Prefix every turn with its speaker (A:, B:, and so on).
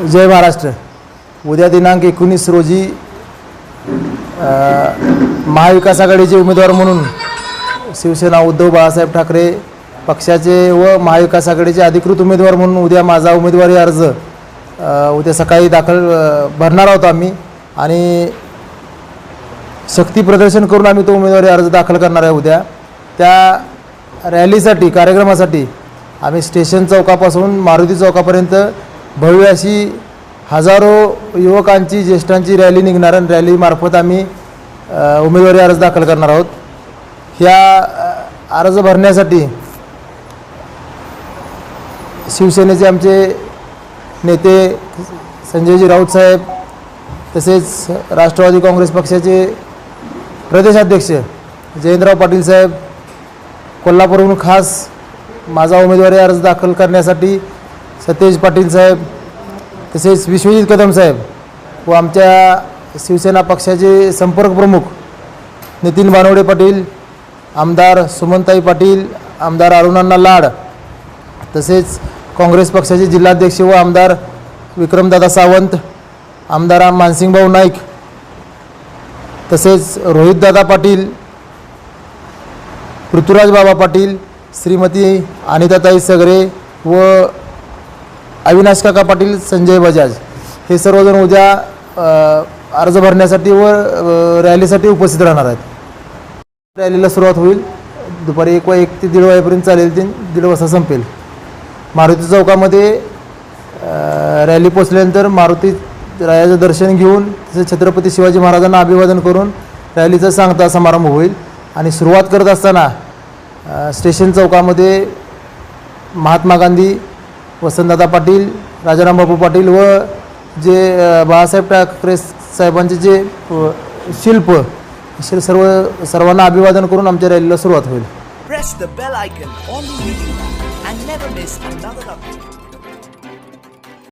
A: जय महाराष्ट्र. उद्या दिनांक एकोणीस रोजी महाविकास आघाडीचे उमेदवार म्हणून शिवसेना उद्धव बाळासाहेब ठाकरे पक्षाचे व महाविकास आघाडीचे अधिकृत उमेदवार म्हणून उद्या माझा उमेदवारी अर्ज उद्या सकाळी दाखल भरणार आहोत आम्ही आणि शक्ती प्रदर्शन करून आम्ही तो उमेदवारी अर्ज दाखल करणार आहे उद्या. त्या रॅलीसाठी कार्यक्रमासाठी आम्ही स्टेशन चौकापासून मारुती चौकापर्यंत भव्य अशी हजारो युवकांची ज्येष्ठांची रॅली निघणार आणि रॅलीमार्फत आम्ही उमेदवारी अर्ज दाखल करणार आहोत. ह्या अर्ज भरण्यासाठी शिवसेनेचे आमचे नेते संजयजी राऊत साहेब तसेच राष्ट्रवादी काँग्रेस पक्षाचे प्रदेशाध्यक्ष जयंतराव पाटील साहेब कोल्हापूरहून खास माझा उमेदवारी अर्ज दाखल करण्यासाठी सतेज पाटील साहेब तसेच विश्वजित कदम साहेब व आमच्या शिवसेना पक्षाचे संपर्क प्रमुख नितीन बानवडे पाटील आमदार सुमनताई पाटील आमदार अरुणांना लाड तसेच काँग्रेस पक्षाचे जिल्हाध्यक्ष व आमदार विक्रमदादा सावंत आमदार मानसिंगभाऊ नाईक तसेच रोहितदादा पाटील पृथ्वीराज बाबा पाटील श्रीमती अनिताताई सगरे व अविनाश काका पाटील संजय बजाज हे सर्वजण उद्या अर्ज भरण्यासाठी व रॅलीसाठी उपस्थित राहणार आहेत. रॅलीला सुरुवात होईल. दुपारी एक वा एक ते दीड वाजेपर्यंत चालेल ते. दीड वाजता संपेल. मारुती चौकामध्ये रॅली पोचल्यानंतर मारुती रायाचं दर्शन घेऊन तसेच छत्रपती शिवाजी महाराजांना अभिवादन करून रॅलीचा सांगता समारंभ होईल. आणि सुरुवात करत असताना स्टेशन चौकामध्ये महात्मा गांधी वसंतदादा पाटील राजाराम बापू पाटील व जे बाळासाहेब ठाकरे साहेबांचे जे शिल्प सर्व सर्वांना अभिवादन करून आमच्या रॅलीला सुरुवात होईल.